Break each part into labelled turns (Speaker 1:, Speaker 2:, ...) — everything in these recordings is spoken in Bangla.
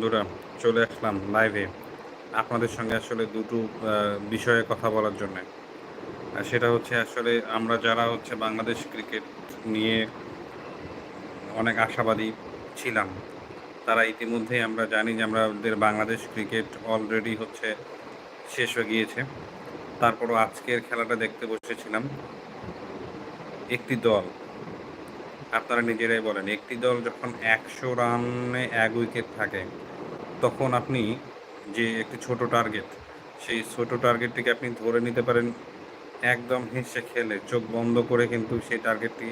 Speaker 1: বন্ধুরা, চলে আসলাম লাইভে আপনাদের সঙ্গে আসলে দুটো বিষয়ে কথা বলার জন্য। সেটা হচ্ছে আসলে আমরা যারা হচ্ছে বাংলাদেশ ক্রিকেট নিয়ে অনেক আশাবাদী ছিলাম, তারা ইতিমধ্যেই আমরা জানি যে আমাদের বাংলাদেশ ক্রিকেট অলরেডি হচ্ছে শেষ হয়ে গিয়েছে। তারপরও আজকের খেলাটা দেখতে বসেছিলাম একটি দল। আপনারা নিজেরাই বলেন, একটি দল যখন একশো রানে এক উইকেট থাকে তখন আপনি যে একটি ছোট টার্গেট সেই ছোট টার্গেটটিকে আপনি ধরে নিতে পারেন একদম হেসে খেলে, চোখ বন্ধ করে কিন্তু সেই টার্গেটটি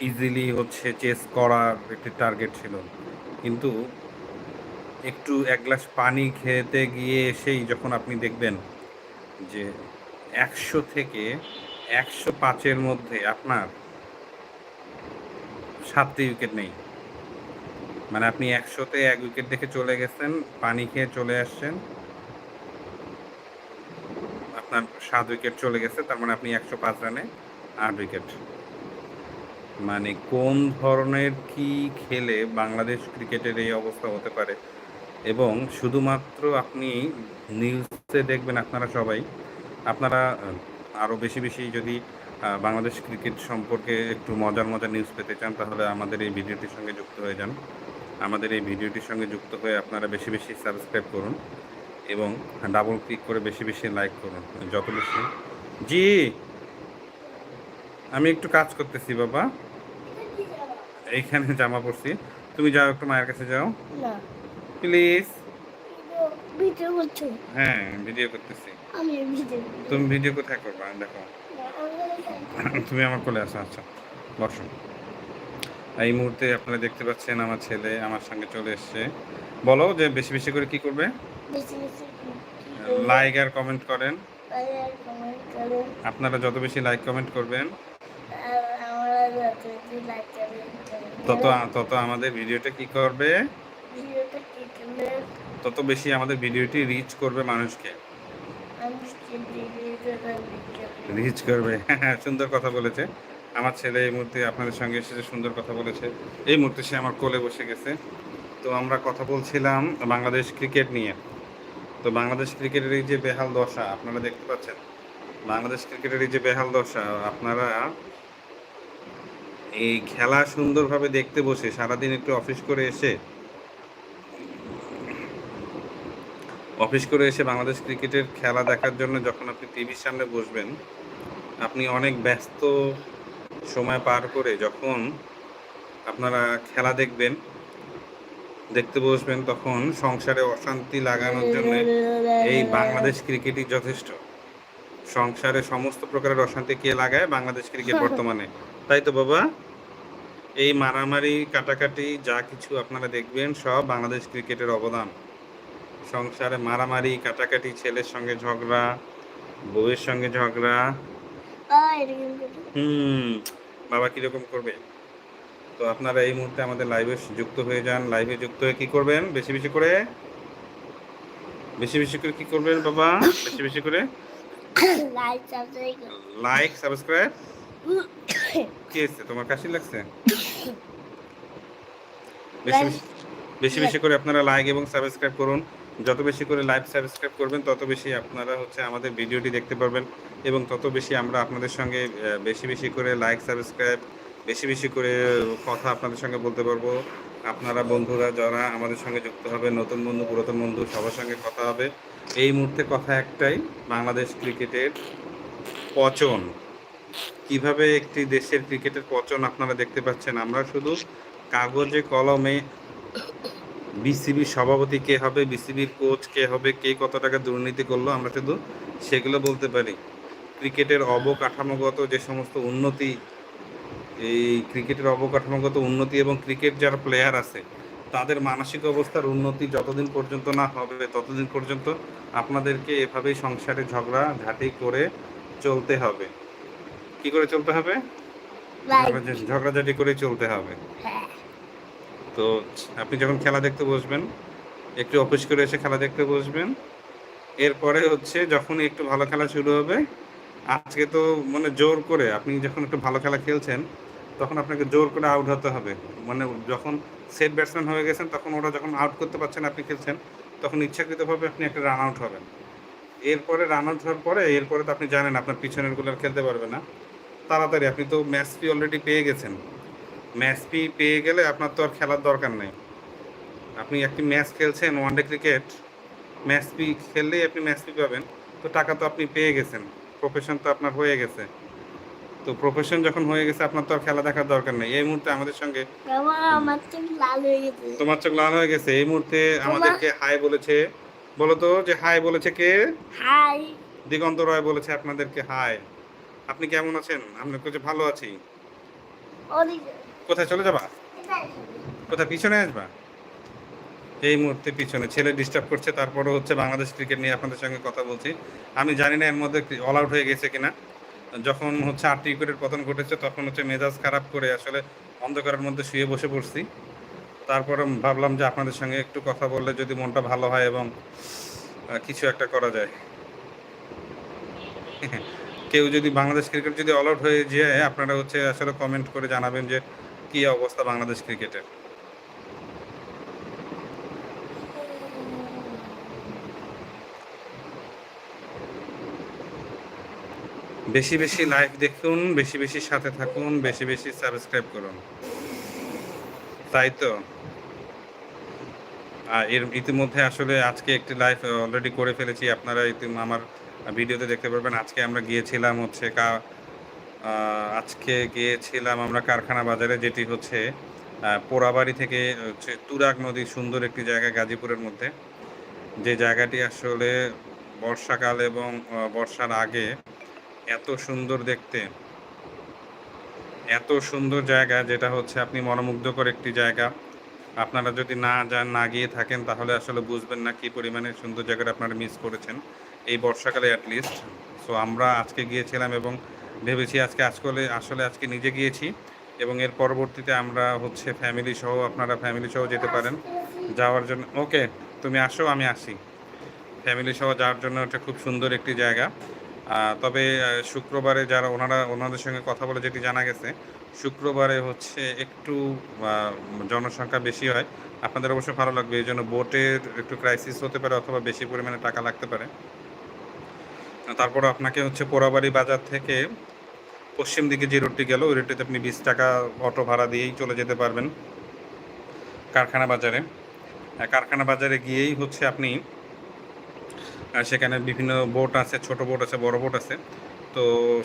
Speaker 1: ইজিলি হচ্ছে চেস করার একটি টার্গেট ছিল। কিন্তু একটু এক গ্লাস পানি খেতে গিয়ে এসেই যখন আপনি দেখবেন যে একশো থেকে একশো পাঁচের মধ্যে আপনার সাতটি উইকেট নেই। মানে আপনি একশোতে এক উইকেট দেখে চলে গেছেন, পানি খেয়ে চলে আসছেন। আপনার সাত উইকেট চলে গেছে, তার মানে আপনি একশো পাঁচ রানে আট উইকেট মানে কোন ধরনের কি খেলে বাংলাদেশ ক্রিকেটের এই অবস্থা হতে পারে? এবং শুধুমাত্র আপনি নিউজে দেখবেন আপনারা সবাই, আপনারা আরও বেশি বেশি যদি বাংলাদেশ ক্রিকেট সম্পর্কে একটু মজার মজার নিউজ পেতে চান, তাহলে আমাদের এই ভিডিওটির সঙ্গে যুক্ত হয়ে যান। আমাদের এই ভিডিওটির সঙ্গে যুক্ত হয়ে আপনারা বেশি বেশি সাবস্ক্রাইব করুন এবং ডাবল ক্লিক করে বেশি বেশি লাইক করুন যত বেশি। জি আমি একটু কাজ করতেছি বাবা। এইখানে জামা পরছি। তুমি যাও একটু মায়ের কাছে যাও। প্লিজ।
Speaker 2: ভিডিও করছ।
Speaker 1: হ্যাঁ ভিডিও করতেছি।
Speaker 2: আমি ভিডিও
Speaker 1: তুমি ভিডিও কোথায় করবা? দেখো। তুমি আমার কোলে আসো আচ্ছা। বসো। এই মুহূর্তে আপনারা দেখতে পাচ্ছেন আমার ছেলে আমার সঙ্গে চলে এসছে। বলো যে বেশি বেশি করে কি করবে? লাইক আর কমেন্ট করেন। আপনারা যত বেশি লাইক কমেন্ট করবেন তত তত আমাদের ভিডিওটা কি করবে? তত বেশি আমাদের ভিডিওটি রিচ করবে মানুষকে। রিচ করবে। সুন্দর কথা বলেছে। আমার ছেলে এই মুহূর্তে আপনাদের সঙ্গে এসেছে সুন্দর কথা বলেছে, এই মুহূর্তে সে আমার কোলে বসে গেছে। তো আমরা কথা বলছিলাম বাংলাদেশ ক্রিকেট নিয়ে। তো বাংলাদেশ ক্রিকেটের এই যে বেহাল দশা, আপনারা দেখতে পাচ্ছেন? বাংলাদেশ ক্রিকেটের এই যে বেহাল দশা, আপনারা এই খেলা সুন্দরভাবে দেখতে বসে, সারাদিন একটু অফিস করে এসে, অফিস করে এসে বাংলাদেশ ক্রিকেটের খেলা দেখার জন্য যখন আপনি টিভির সামনে বসবেন, আপনি অনেক ব্যস্ত সময় পার করে যখন আপনারা খেলা দেখবেন দেখতে বসবেন তখন সংসারে অশান্তি লাগানোর জন্য এই বাংলাদেশ ক্রিকেটই যথেষ্ট। সংসারে সমস্ত প্রকারের অশান্তি কে লাগায়? বাংলাদেশ ক্রিকেট বর্তমানে। তাই তো বাবা? এই মারামারি কাটাকাটি যা কিছু আপনারা দেখবেন সব বাংলাদেশ ক্রিকেটের অবদান। সংসারে মারামারি কাটাকাটি ছেলের সঙ্গে ঝগড়া বউয়ের সঙ্গে ঝগড়া হুম বাবা কীরকম করবে? তো আপনারা এই মুহূর্তে আমাদের লাইভে যুক্ত হয়ে যান। লাইভে যুক্ত হয়ে কি করবেন? বেশি বেশি করে? বেশি বেশি করে কি করবেন বাবা? বেশি বেশি করে?
Speaker 2: লাইক সাবস্ক্রাইব
Speaker 1: কি হচ্ছে তোমার কাশি লাগছে? বেশি বেশি করে আপনারা লাইক এবং সাবস্ক্রাইব করুন। যত বেশি করে লাইভ সাবস্ক্রাইব করবেন, তত বেশি আপনারা হচ্ছে আমাদের ভিডিওটি দেখতে পারবেন এবং তত বেশি আমরা আপনাদের সঙ্গে বেশি বেশি করে লাইক সাবস্ক্রাইব বেশি বেশি করে কথা আপনাদের সঙ্গে বলতে পারব। আপনারা বন্ধুরা যারা আমাদের সঙ্গে যুক্ত হবে, নতুন বন্ধু, পুরাতন বন্ধু, সবার সঙ্গে কথা হবে। এই মুহূর্তে কথা একটাই, বাংলাদেশ ক্রিকেটের পচন। কীভাবে একটি দেশের ক্রিকেটের পচন আপনারা দেখতে পাচ্ছেন? আমরা শুধু কাগজে, কলমে বিসিবি সভাপতি কে হবে বিসিবির কোচ কে হবে কে কত টাকা দুর্নীতি করল আমরা শুধু সেগুলো বলতে পারি। ক্রিকেটের অবকাঠামোগত যে সমস্ত উন্নতি এই ক্রিকেটের অবকাঠামোগত উন্নতি এবং ক্রিকেট যারা প্লেয়ার আছে তাদের মানসিক অবস্থার উন্নতি যতদিন পর্যন্ত না হবে ততদিন পর্যন্ত আপনাদেরকে এভাবেই সংসারে ঝগড়া ঝাঁটি করে চলতে হবে। কি করে চলতে হবে? ঝগড়াঝাটি করে চলতে হবে।
Speaker 2: হ্যাঁ।
Speaker 1: তো আপনি যখন খেলা দেখতে বসবেন, একটু অফিস করে এসে খেলা দেখতে বসবেন। এরপরে হচ্ছে যখন একটু ভালো খেলা শুরু হবে, আজকে তো মানে জোর করে আপনি যখন একটু ভালো খেলা খেলছেন, তখন আপনাকে জোর করে আউট হতে হবে। মানে যখন সেট ব্যাটসম্যান হয়ে গেছেন, তখন ওরা যখন আউট করতে পারছেন আপনি খেলছেন, তখন ইচ্ছাকৃতভাবে আপনি একটা রান আউট হবেন। এরপরে রান আউট হওয়ার পরে, এরপরে তো আপনি জানেন আপনার পিছনেরগুলো খেলতে পারবে না। তাড়াতাড়ি, আপনি তো ম্যাচ ফি অলরেডি পেয়ে গেছেন। ম্যাচ ফি পেয়ে গেলে আপনার তো আর খেলার দরকার নেই। আপনি একটি ম্যাচ খেলছেন one day cricket match fee খেললেই আপনি ম্যাচ ফি পাবেন। তো টাকা তো আপনি পেয়ে গেছেন। প্রফেশন তো আপনার হয়ে গেছে। তো প্রফেশন যখন হয়ে গেছে আপনার তো আর খেলা দেখার দরকার নেই। এই মুহূর্তে আমাদের সঙ্গে তোমার চোখ লাল হয়ে গেছে। এই মুহূর্তে আমাদেরকে হাই বলেছে। বলো তো যে হাই বলেছে কে?
Speaker 2: হাই
Speaker 1: দিগন্ত রয় বলেছে আপনাদেরকে হাই আপনি কেমন আছেন? আমরা কাছে ভালো আছি। কোথায় চলে যাবা? কোথায় পিছনে আসবা? এই মুহূর্তে পিছনে। ছেলে ডিস্টার্ব করছে তারপরে হচ্ছে বাংলাদেশ ক্রিকেট নিয়ে আপনাদের সঙ্গে কথা বলছি। আমি জানি না এর মধ্যে অল আউট হয়ে গেছে কিনা। যখন হচ্ছে আটটি উইকেটের পতন ঘটেছে, তখন হচ্ছে মেজাজ খারাপ করে আসলে অন্ধকারের মধ্যে শুয়ে বসে পড়ছি। তারপরে ভাবলাম যে আপনাদের সঙ্গে একটু কথা বললে যদি মনটা ভালো হয় এবং কিছু একটা করা যায়। কেউ যদি বাংলাদেশ ক্রিকেট যদি অল আউট হয়ে যায়, আপনারা হচ্ছে আসলে কমেন্ট করে জানাবেন যে কি অবস্থা বাংলাদেশ ক্রিকেটের বেশি বেশি লাইভ দেখুন, বেশি বেশি সাথে থাকুন, বেশি বেশি সাবস্ক্রাইব করুন। তাই তো? আর এর ইতিমধ্যে আসলে আজকে একটি লাইভ অলরেডি করে ফেলেছি। আপনারা ইতি- আমার ভিডিওতে দেখতে পারবেন, আজকে আমরা গিয়েছিলাম হচ্ছে কা আজকে গিয়েছিলাম আমরা কারখানা বাজারে, যেটি হচ্ছে পোড়াবাড়ি থেকে হচ্ছে তুরাগ নদী সুন্দর একটি জায়গা, গাজীপুরের মধ্যে। যে জায়গাটি আসলে বর্ষাকাল এবং বর্ষার আগে এত সুন্দর দেখতে, এত সুন্দর জায়গা, যেটা হচ্ছে আপনি মনোমুগ্ধকর একটি জায়গা। আপনারা যদি না যান, না গিয়ে থাকেন, তাহলে আসলে বুঝবেন না কি পরিমাণে সুন্দর জায়গাটা আপনারা মিস করেছেন, এই বর্ষাকালে অ্যাটলিস্ট সো আমরা আজকে গিয়েছিলাম এবং ভেবেছি আজকে আজকে আসলে আজকে নিজে গিয়েছি এবং এর পরবর্তীতে আমরা হচ্ছে ফ্যামিলি সহ আপনারা ফ্যামিলি সহ যেতে পারেন। যাওয়ার জন্য, ওকে, তুমি আসো, আমি আসি। ফ্যামিলি সহ যাওয়ার জন্য এটা খুব সুন্দর একটি জায়গা। তবে শুক্রবারে যারা ওনারা, ওনাদের সঙ্গে কথা বলে যেটি জানা গেছে, শুক্রবারে হচ্ছে একটু জনসংখ্যা বেশি হয়। আপনাদের অবশ্য ভালো লাগবে, এই জন্য বোটের একটু ক্রাইসিস হতে পারে অথবা বেশি পরিমাণে টাকা লাগতে পারে। তারপর আপনাকে হচ্ছে পোড়াবাড়ি বাজার থেকে পশ্চিম দিকে যে রুটটি গেল, ওই রুটটিতে আপনি বিশ টাকা অটো ভাড়া দিয়েই চলে যেতে পারবেন কারখানা বাজারে। কারখানা বাজারে গিয়েই হচ্ছে আপনি সেখানে বিভিন্ন বোট আছে, ছোট বোট আছে, বড় বোট আছে। তো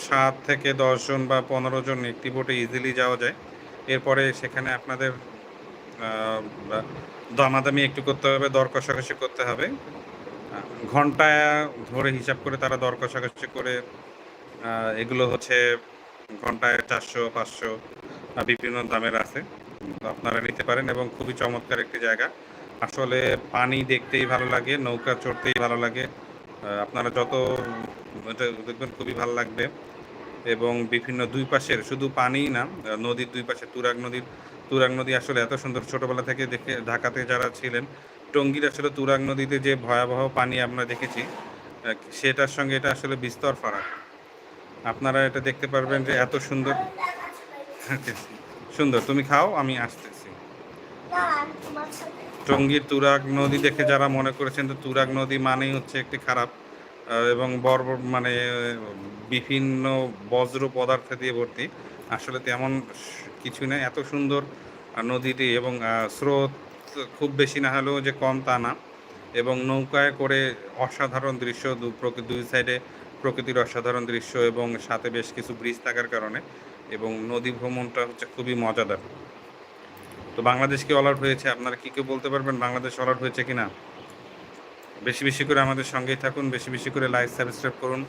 Speaker 1: সাত থেকে দশজন বা পনেরো জন একটি বোটে ইজিলি যাওয়া যায়। এরপরে সেখানে আপনাদের দামাদামি একটু করতে হবে, দর কষাকষি করতে হবে। আহ, ঘন্টায় ধরে হিসাব করে তারা দর কষাকষি করে এগুলো হচ্ছে ঘন্টায় চারশো পাঁচশো বিভিন্ন দামের আছে। আপনারা নিতে পারেন এবং খুবই চমৎকার একটি জায়গা। আসলে পানি দেখতেই ভালো লাগে নৌকা চড়তেই ভালো লাগে। আপনারা যত দেখবেন খুবই ভালো লাগবে। এবং বিভিন্ন দুই পাশের শুধু পানিই না নদীর দুই পাশে তুরাগ নদীর তুরাগ নদী আসলে এত সুন্দর। ছোটবেলা থেকে দেখে ঢাকাতে যারা ছিলেন টঙ্গীর আসলে তুরাগ নদীতে যে ভয়াবহ পানি আমরা দেখেছি সেটার সঙ্গে এটা আসলে বিস্তর ফারাক। আপনারা এটা দেখতে পারবেন যে এত সুন্দর সুন্দর। তুমি খাও আমি আসতেছি।
Speaker 2: না,
Speaker 1: টঙ্গীর তুরাগ নদী দেখে যারা মনে করেছেন তো তুরাগ নদী মানেই হচ্ছে একটি খারাপ এবং বড় মানে বিভিন্ন বজ্র পদার্থ দিয়ে ভর্তি আসলে তেমন কিছু নেই। এত সুন্দর নদীটি এবং স্রোত খুব বেশি না হলেও যে কম তা না। এবং নৌকায় করে অসাধারণ দৃশ্য দু- দুই সাইডে প্রকৃতির অসাধারণ দৃশ্য এবং সাথে বেশ কিছু ব্রিজ থাকার কারণে এবং নদী ভ্রমণটা হচ্ছে খুবই মজাদার। তো বাংলাদেশ কি অল আউট হয়েছে? আপনারা কি কেউ বলতে পারবেন বাংলাদেশ অল আউট হয়েছে কিনা? বেশি বেশি করে আমাদের সঙ্গেই থাকুন, বেশি বেশি করে লাইভ সাবস্ক্রাইব করুন।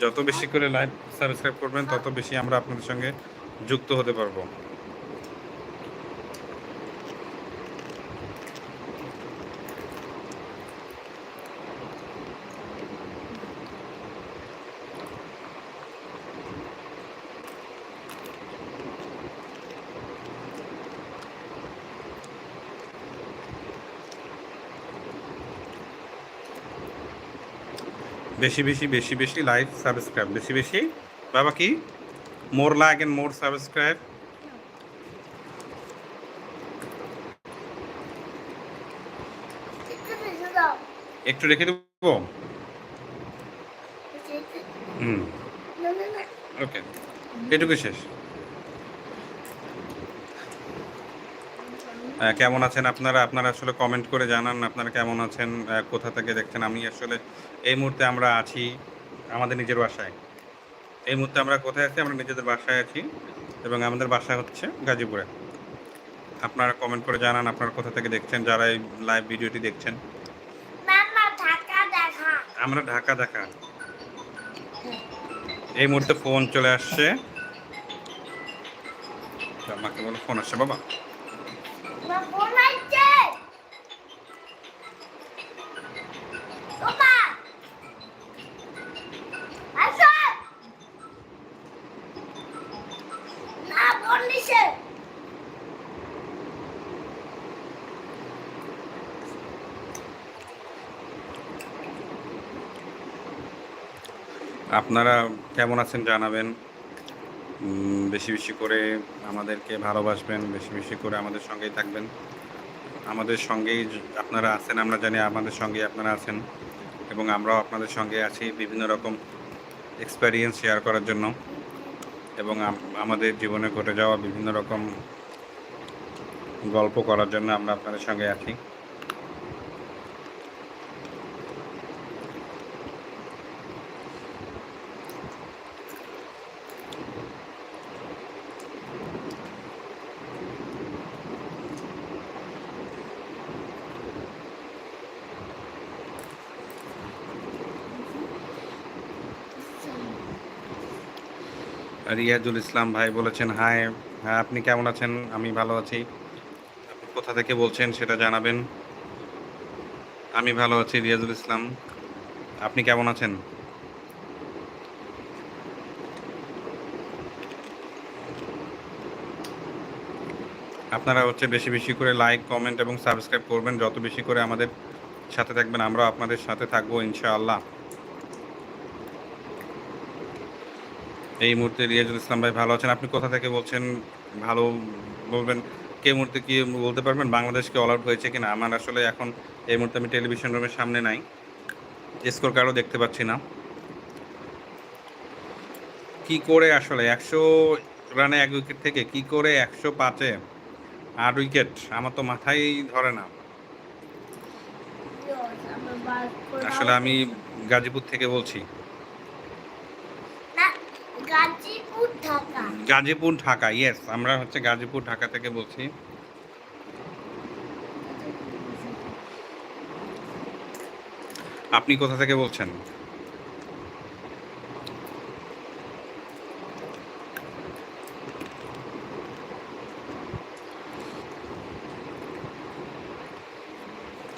Speaker 1: যত বেশি করে লাইভ সাবস্ক্রাইব করবেন, তত বেশি আমরা আপনাদের সঙ্গে যুক্ত হতে পারব। বেশি বেশি বেশি বেশি লাইক সাবস্ক্রাইব বেশি বেশি? বাবা কি? More like and more subscribe একটু রেখে দেবো? হুম। ওকে এটুকু শেষ। কেমন আছেন আপনারা? আপনারা আসলে কমেন্ট করে জানান আপনারা কেমন আছেন? কোথা থেকে দেখছেন? আমি আসলে এই মুহূর্তে আমরা আছি আমাদের নিজের বাসায়। এই মুহূর্তে আমরা কোথায় আছি? আমরা নিজেদের বাসায় আছি এবং আমাদের বাসা হচ্ছে গাজীপুরে। আপনারা কমেন্ট করে জানান আপনারা কোথা থেকে দেখছেন? যারা এই লাইভ ভিডিওটি দেখছেন। আমরা ঢাকা দেখা। এই মুহূর্তে ফোন চলে আসছে। আমাকে বলো ফোন আসছে বাবা। আপনারা কেমন আছেন জানাবেন? বেশি বেশি করে আমাদেরকে ভালোবাসবেন, বেশি বেশি করে আমাদের সঙ্গেই থাকবেন। আমাদের সঙ্গেই আপনারা আছেন, আমরা জানি আমাদের সঙ্গেই আপনারা আছেন এবং আমরাও আপনাদের সঙ্গে আছি বিভিন্ন রকম এক্সপেরিয়েন্স শেয়ার করার জন্য এবং আমাদের জীবনে ঘটে যাওয়া বিভিন্ন রকম গল্প করার জন্য আমরা আপনাদের সঙ্গে আছি। রিয়াজুল ইসলাম ভাই বলেছেন হাই হ্যাঁ আপনি কেমন আছেন? আমি ভালো আছি। আপনি কোথা থেকে বলছেন সেটা জানাবেন। আমি ভালো আছি, রিয়াজুল ইসলাম। আপনি কেমন আছেন? আপনারা হচ্ছে বেশি বেশি করে লাইক কমেন্ট এবং সাবস্ক্রাইব করবেন। যত বেশি করে আমাদের সাথে থাকবেন, আমরাও আপনাদের সাথে থাকব ইনশাআল্লাহ। এই মুহূর্তে রিয়াজুল ইসলাম ভাই ভালো আছেন? আপনি কোথা থেকে বলছেন? ভালো বলবেন। কে মুহূর্তে কি বলতে পারবেন? বাংলাদেশকে অল আউট হয়েছে কিনা? আমার আসলে এখন এই মুহূর্তে আমি টেলিভিশন রুমের সামনে নাই। স্কোর কার্ডও দেখতে পাচ্ছি না। কি করে আসলে? একশো রানে এক উইকেট থেকে কি করে একশো পাঁচে আট উইকেট আমার তো মাথায় ধরে না। আসলে আমি গাজীপুর থেকে বলছি।
Speaker 2: গাজীপুর, ঢাকা।
Speaker 1: গাজীপুর, ঢাকা ইয়েস আমরা হচ্ছে গাজীপুর, ঢাকা থেকে বলছি। আপনি কোথা থেকে বলছেন?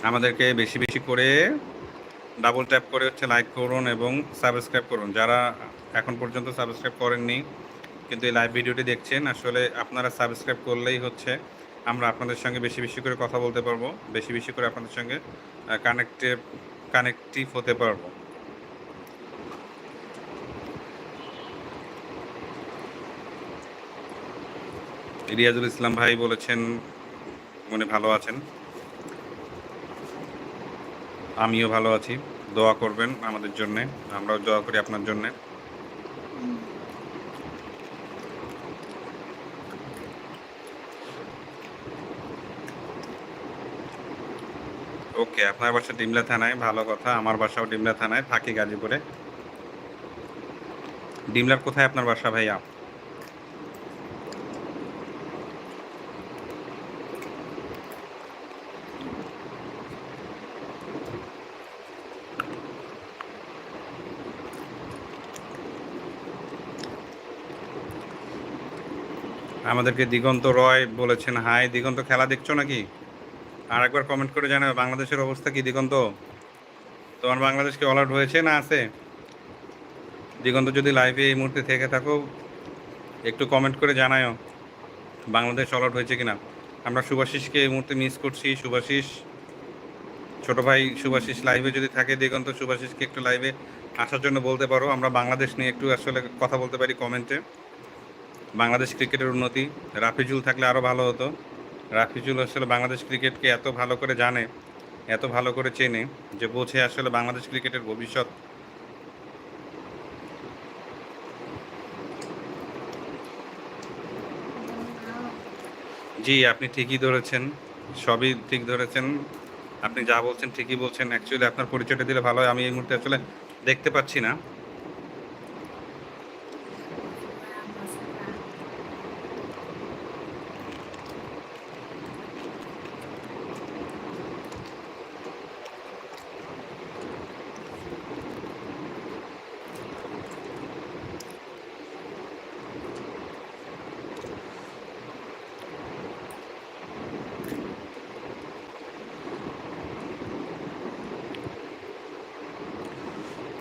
Speaker 1: আমাদেরকে বেশি বেশি করে ডাবল ট্যাপ করে হচ্ছে লাইক করুন এবং সাবস্ক্রাইব করুন। যারা এখন পর্যন্ত সাবস্ক্রাইব করেননি, কিন্তু এই লাইভ ভিডিওটি দেখছেন। আসলে আপনারা সাবস্ক্রাইব করলেই হচ্ছে, আমরা আপনাদের সঙ্গে বেশি বেশি করে কথা বলতে পারব, বেশি বেশি করে আপনাদের সঙ্গে কানেক্টেড কানেক্টিভ হতে পারব। রিয়াজুল ইসলাম ভাই বলেছেন, মনে ভালো আছেন? আমিও ভালো আছি। দোয়া করবেন আমাদের জন্যে, আমরাও দোয়া করি আপনার জন্যে। ওকে, আপনার বাসা ডিমলা থানায়, ভালো কথা, আমার বাসাও ডিমলা থানায়, থাকি গাজীপুরে। ডিমলার কোথায় আপনার বাসা, ভাইয়া? আমাদেরকে দিগন্ত রয় বলেছেন, হাই, দিগন্ত, খেলা দেখছ নাকি? আর একবার কমেন্ট করে জানাবে, বাংলাদেশের অবস্থা কি দিগন্ত? তোমার বাংলাদেশ কি অল আউট হয়েছে না আছে? দিগন্ত, যদি লাইভে এই মুহূর্তে থেকে থাকো, একটু কমেন্ট করে জানায়ও, বাংলাদেশ অল আউট হয়েছে কিনা। আমরা সুভাষিসকে এই মুহূর্তে মিস করছি, সুভাষিস। ছোট ভাই সুভাষিস লাইভে যদি থাকে, দিগন্ত, সুভাষিসকে একটু লাইভে আসার জন্য বলতে পারো। আমরা বাংলাদেশ নিয়ে একটু আসলে কথা বলতে পারি কমেন্টে বাংলাদেশ ক্রিকেটের উন্নতি, রাফিজুল থাকলে আরও ভালো হতো। রাফিজুল আসলে বাংলাদেশ ক্রিকেটকে এত ভালো করে জানে, এত ভালো করে চেনে যে বোঝে আসলে বাংলাদেশ ক্রিকেটের ভবিষ্যৎ। জি, আপনি ঠিকই ধরেছেন, সবই ঠিক ধরেছেন। আপনি যা বলছেন ঠিকই বলছেন। অ্যাকচুয়ালি আপনার পরিচয়টা দিলে ভালো হয়। আমি এই মুহূর্তে আসলে দেখতে পাচ্ছি না।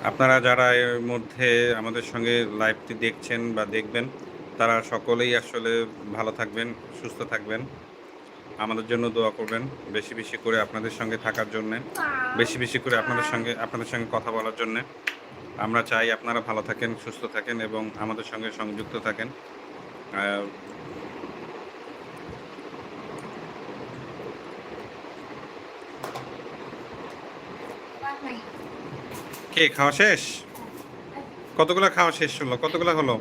Speaker 1: আপনারা যারা এর মধ্যে আমাদের সঙ্গে লাইভটি দেখছেন বা দেখবেন, তারা সকলেই আসলে ভালো থাকবেন, সুস্থ থাকবেন। আমাদের জন্য দোয়া করবেন বেশি বেশি করে আপনাদের সঙ্গে থাকার জন্যে, বেশি বেশি করে আপনাদের সঙ্গে আপনাদের সঙ্গে কথা বলার জন্যে। আমরা চাই আপনারা ভালো থাকেন, সুস্থ থাকেন এবং আমাদের সঙ্গে সংযুক্ত থাকেন। কে, খাওয়া শেষ? কতগুলো খাওয়া শেষ হলো? কতগুলো হলো?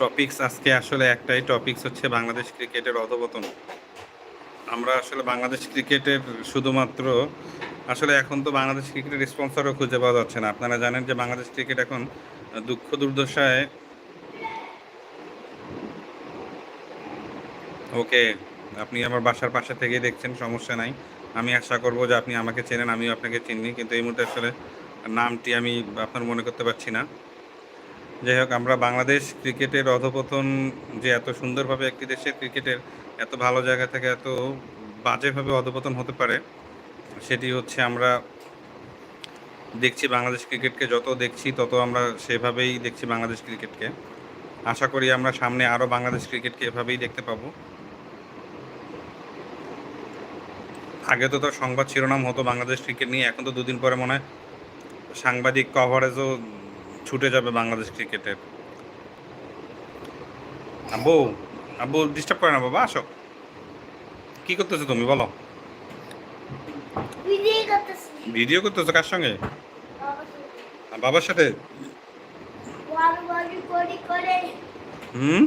Speaker 1: টপিকস আজকে আসলে একটাই টপিকস হচ্ছে বাংলাদেশ ক্রিকেটের অধপতন। আমরা আসলে বাংলাদেশ ক্রিকেটের শুধুমাত্র, আসলে এখন তো বাংলাদেশ ক্রিকেটের স্পন্সরও খুঁজে পাওয়া যাচ্ছে না। আপনারা জানেন যে বাংলাদেশ ক্রিকেট এখন দুঃখ দুর্দশায় ওকে, আপনি আমার বাসার পাশে থেকেই দেখছেন, সমস্যা নাই। আমি আশা করব যে আপনি আমাকে চেনেন, আমিও আপনাকে চিনি, কিন্তু এই মুহূর্তে আসলে নামটি আমি আপনার মনে করতে পারছি না। যাই হোক, আমরা বাংলাদেশ ক্রিকেটের অধপতন যে এত সুন্দরভাবে একটি দেশের ক্রিকেটের এত ভালো জায়গা থেকে এত বাজেভাবে অধপতন হতে পারে, সেটি হচ্ছে আমরা দেখছি বাংলাদেশ ক্রিকেটকে, যত দেখছি তত আমরা সেভাবেই দেখছি বাংলাদেশ ক্রিকেটকে। আশা করি আমরা সামনে আরও বাংলাদেশ ক্রিকেটকে এভাবেই দেখতে পাবো। আগে তো তার সংবাদ শিরোনাম হতো বাংলাদেশ ক্রিকেট নিয়ে এখন তো দুদিন পরে মনে হয় সাংবাদিক কভারেজও ছুটে যাবে বাংলাদেশ ক্রিকেটের আব্বু আব্বু ডিস্টার্ব করে না বাবা আসো। কি করতেছো তুমি বলো।
Speaker 2: ভিডিও করতেছো।
Speaker 1: কার সঙ্গে?
Speaker 2: বাবার সাথে।
Speaker 1: হুম?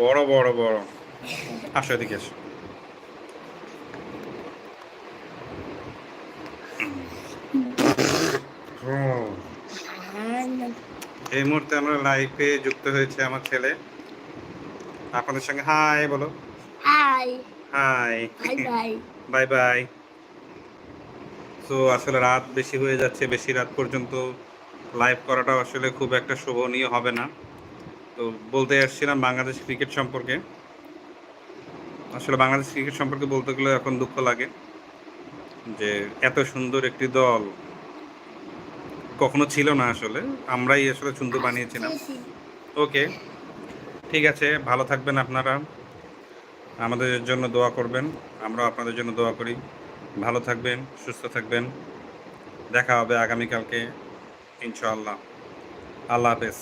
Speaker 2: বড় বড় বড়।
Speaker 1: আসো এদিকে আসো এই মুহূর্তে আমরা লাইফে যুক্ত হয়েছে আমার ছেলে। আপনাদের সঙ্গে হাই বলো।
Speaker 2: Hi
Speaker 1: hi
Speaker 2: bye bye
Speaker 1: bye bye তো আসলে রাত বেশি হয়ে যাচ্ছে বেশি রাত পর্যন্ত লাইভ করাটা আসলে খুব একটা শোভনীয় হবে না। তো বলতে আসছিলাম বাংলাদেশ ক্রিকেট সম্পর্কে। আসলে বাংলাদেশ ক্রিকেট সম্পর্কে বলতে গেলে এখন দুঃখ লাগে যে এত সুন্দর একটি দল কখনো ছিল না আসলে। আমরাই আসলে সুন্দর বানিয়েছিলাম। ওকে ঠিক আছে ভালো থাকবেন আপনারা। আমাদের জন্য দোয়া করবেন আমরা আপনাদের জন্য দোয়া করি। ভালো থাকবেন সুস্থ থাকবেন। দেখা হবে আগামীকালকে ইনশাআল্লাহ। আল্লাহ হাফেজ।